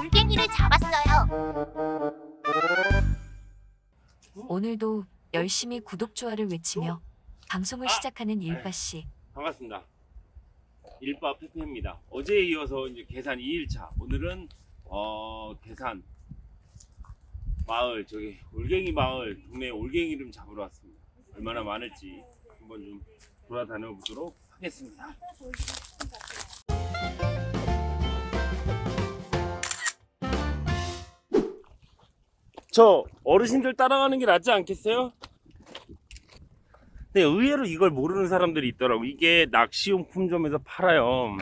올갱이를 잡았어요. 오늘도 열심히 구독 좋아를 외치며 방송을 시작하는 일바 씨. 반갑습니다. 일바 페페입니다. 어제에 이어서 이제 계산 2일차. 오늘은 어 계산 마을 저기 올갱이 마을 동네 올갱이 좀 잡으러 왔습니다. 얼마나 많을지 한번 좀 돌아다녀 보도록 하겠습니다. 저 어르신들 따라가는 게 낫지 않겠어요? 근데 의외로 이걸 모르는 사람들이 있더라고. 이게 낚시용품점에서 팔아요.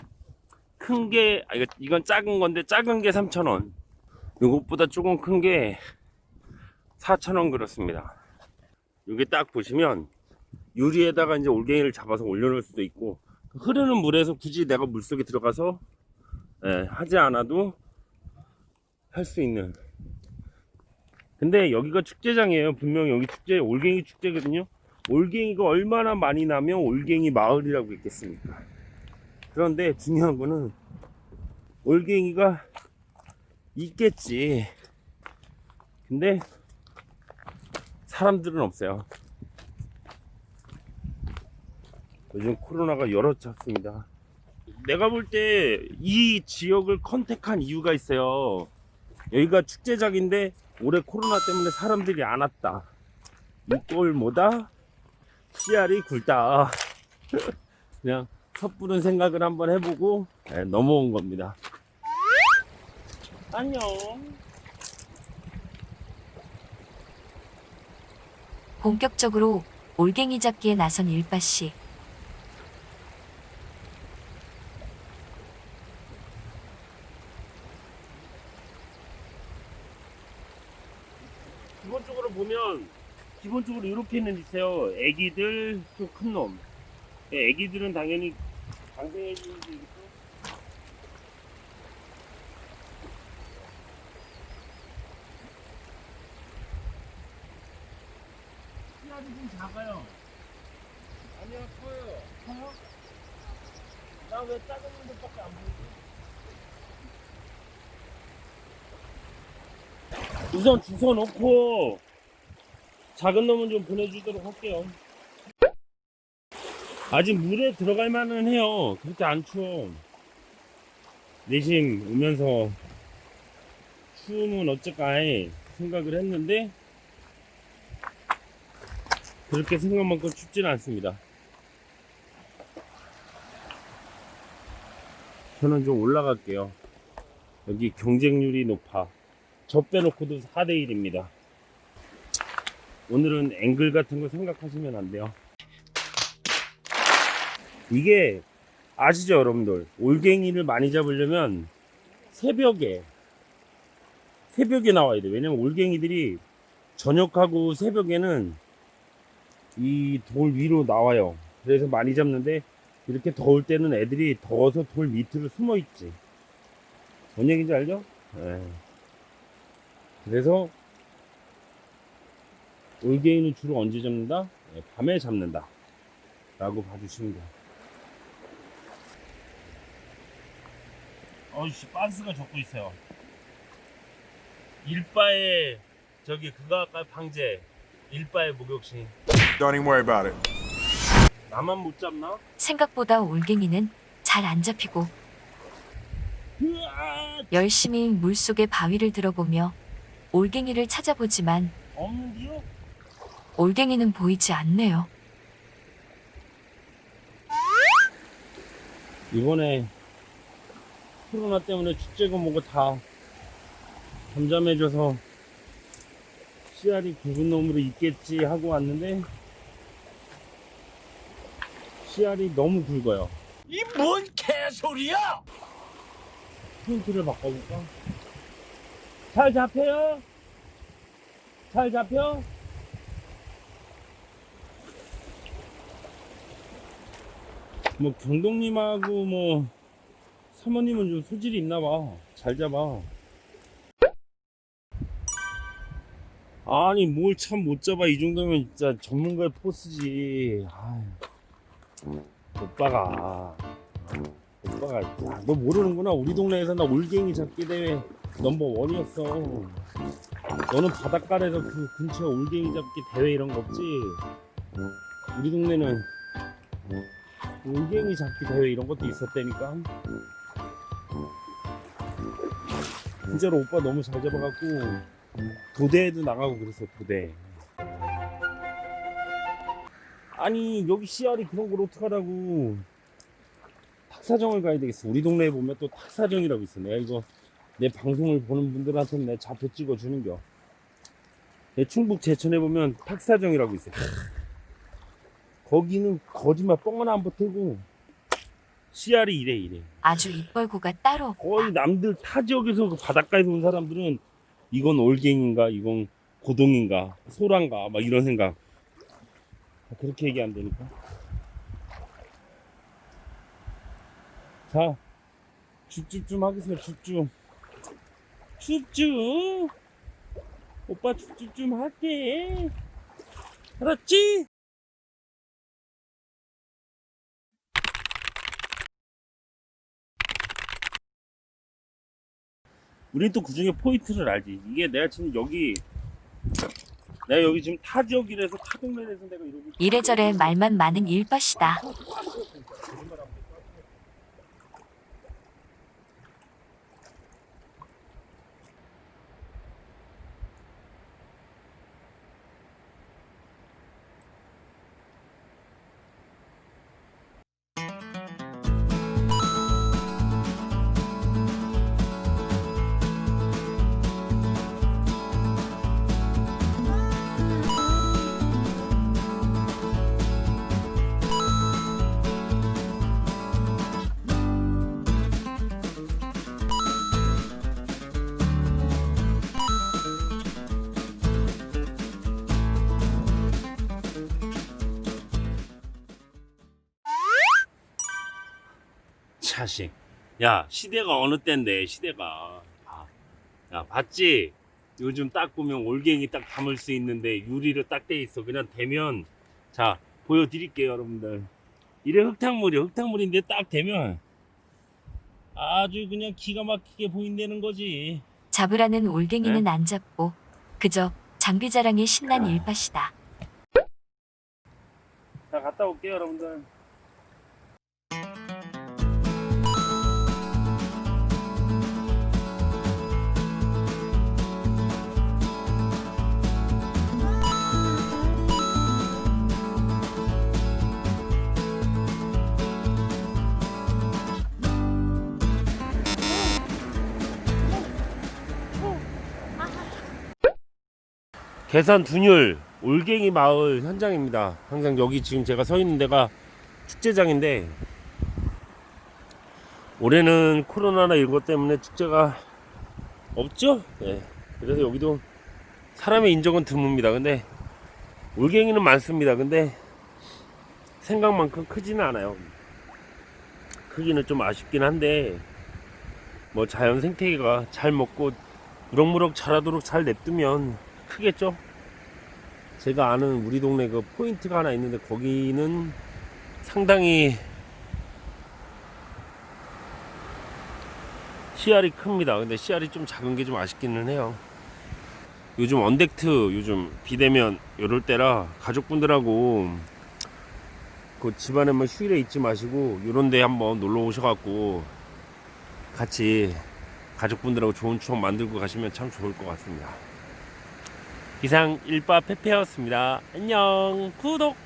큰 게, 아, 이건 작은 건데, 작은 게 3,000원. 이것보다 조금 큰 게 4,000원 그렇습니다. 여기 딱 보시면, 유리에다가 이제 올갱이를 잡아서 올려놓을 수도 있고, 흐르는 물에서 굳이 내가 물속에 들어가서, 예, 하지 않아도 할 수 있는. 근데 여기가 축제장이에요. 분명히 여기 축제, 올갱이 축제거든요. 올갱이가 얼마나 많이 나면 올갱이 마을이라고 있겠습니까? 그런데 중요한 거는 올갱이가 있겠지. 근데 사람들은 없어요. 요즘 코로나가 여러 찾습니다. 내가 볼 때 이 지역을 컨택한 이유가 있어요. 여기가 축제장인데 올해 코로나 때문에 사람들이 안 왔다. 이꼴 뭐다? 씨알이 굵다. 그냥 섣부른 생각을 한번 해보고 네, 넘어온 겁니다. 안녕. 본격적으로 올갱이 잡기에 나선 일바 씨. 기본적으로 보면 기본적으로 이렇게는 있어요. 애기들 또 큰 놈. 예, 애기들은 당연히 강생해지는 게 있고. 씨알이 좀 작아요. 아니야 커요. 커요? 나 왜 작은 놈들밖에 안 보이지? 우선 주워 놓고 작은 놈은 좀 보내주도록 할게요. 아직 물에 들어갈 만은 해요. 그렇게 안 추워. 내심 오면서 추우면 어쩔까 해 생각을 했는데 그렇게 생각만큼 춥지는 않습니다. 저는 좀 올라갈게요. 여기 경쟁률이 높아. 저 빼놓고도 4대1입니다. 오늘은 앵글 같은 거 생각하시면 안 돼요. 이게 아시죠, 여러분들? 올갱이를 많이 잡으려면 새벽에, 새벽에 나와야 돼. 왜냐면 올갱이들이 저녁하고 새벽에는 이 돌 위로 나와요. 그래서 많이 잡는데 이렇게 더울 때는 애들이 더워서 돌 밑으로 숨어 있지. 뭔 얘기인지 알죠? 네. 그래서 올게이는 주로 언제 잡는다? 네, 밤에 잡는다. 라고 봐주시면 돼요. 어이씨, 빤스가 적고 있어요. 일바의, 저기, 그거 아까 방제. 일바의 목욕신. Don't even worry about it. 나만 못 잡나? 생각보다 올갱이는 잘 안 잡히고 으아! 열심히 물속의 바위를 들어보며 올갱이를 찾아보지만 없는데요? 올갱이는 보이지 않네요. 이번에 코로나 때문에 축제고 뭐고 다 잠잠해져서 씨알이 굵은 놈으로 있겠지 하고 왔는데 씨알이 너무 굵어요. 이 뭔 개소리야! 포인트를 바꿔볼까? 잘 잡혀요? 잘 잡혀? 뭐 경동님하고 뭐 사모님은 좀 소질이 있나봐. 잘 잡아. 아니 뭘 참 못 잡아 이 정도면 진짜 전문가의 포스지. 아유. 오빠가 오빠가 야, 너 모르는구나 우리 동네에서 나 올갱이 잡기 대회 넘버 원이었어. 너는 바닷가에서 그 근처 올갱이 잡기 대회 이런 거 없지? 우리 동네는 올갱이 잡기 대회 이런 것도 있었다니까. 진짜로 오빠 너무 잘 잡아갖고 도대에도 나가고 그랬어 도대. 아니 여기 씨알이 그런 걸 어떡하라고 탁사정을 가야 되겠어 우리 동네에 보면 또 탁사정이라고 있어 내가 이거 내 방송을 보는 분들한테는 내가 좌표 찍어주는겨. 내 충북 제천에 보면 탁사정이라고 있어 거기는 거짓말 뻥 하나 안 보태고. 씨알이 이래 이래. 아주 입벌구가 따로 없다. 거의 남들 타 지역에서 그 바닷가에서 온 사람들은 이건 올갱인가 이건 고동인가 소란가 막 이런 생각. 그렇게 얘기한다니까. 자 죽죽 좀 하겠습니다 죽죽 죽죽 오빠 죽죽 좀 할게 알았지? 우린 또 그 중에 포인트를 알지. 이게 내가 지금 여기 내가 여기 지금 타 지역이라서 타 동네에서 내가 이러고 이래저래 말만 많은 일밭이다. 자식. 야 시대가 어느 때인데 시대가. 아, 야 봤지? 요즘 딱 보면 올갱이 딱 담을 수 있는데 유리로 딱 돼 있어. 그냥 대면 자 보여드릴게요 여러분들. 이래 흙탕물이 흙탕물인데 딱 대면 아주 그냥 기가 막히게 보인다는 거지. 잡으라는 올갱이는 안 잡고 그저 장비 자랑에 신난 일밭이다. 자 갔다 올게요 여러분들. 계산 둔율 올갱이 마을 현장입니다. 항상 여기 지금 제가 서 있는 데가 축제장인데 올해는 코로나나 이런 것 때문에 축제가 없죠. 네. 그래서 여기도 사람의 인적은 드뭅니다. 근데 올갱이는 많습니다. 근데 생각만큼 크지는 않아요. 크기는 좀 아쉽긴 한데 뭐 자연 생태계가 잘 먹고 무럭무럭 자라도록 잘 냅두면 크겠죠. 제가 아는 우리 동네 그 포인트가 하나 있는데 거기는 상당히 씨알이 큽니다. 근데 씨알이 좀 작은 게 좀 아쉽기는 해요. 요즘 언덱트 요즘 비대면 이럴 때라 가족분들하고 그 집안에만 휴일에 있지 마시고 요런 데 한번 놀러 오셔갖고 같이 가족분들하고 좋은 추억 만들고 가시면 참 좋을 것 같습니다. 이상 일바 페페였습니다. 안녕. 구독.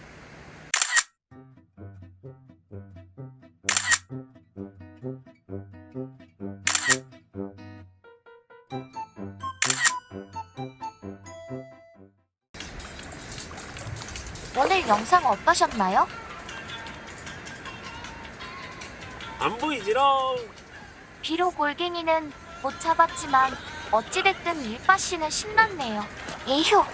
오늘 영상 어떠셨나요? 안 보이지롱. 비록 골갱이는 못 잡았지만 어찌됐든 일바 씨는 신났네요. 에휴.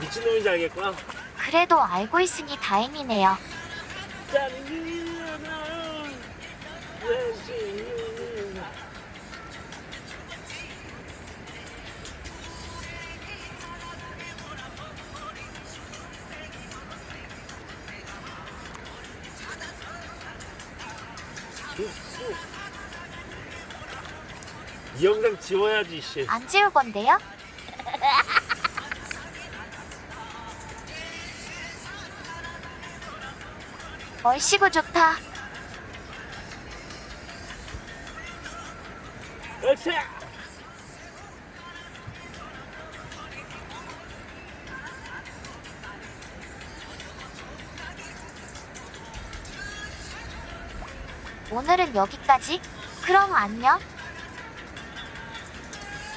미친놈인지 알겠구나. 그래도 알고 있으니 다행이네요. 이 영상 지워야지 씨. 안 지울 건데요? 얼씨구 좋다. 으쌰! 오늘은 여기까지. 그럼 안녕.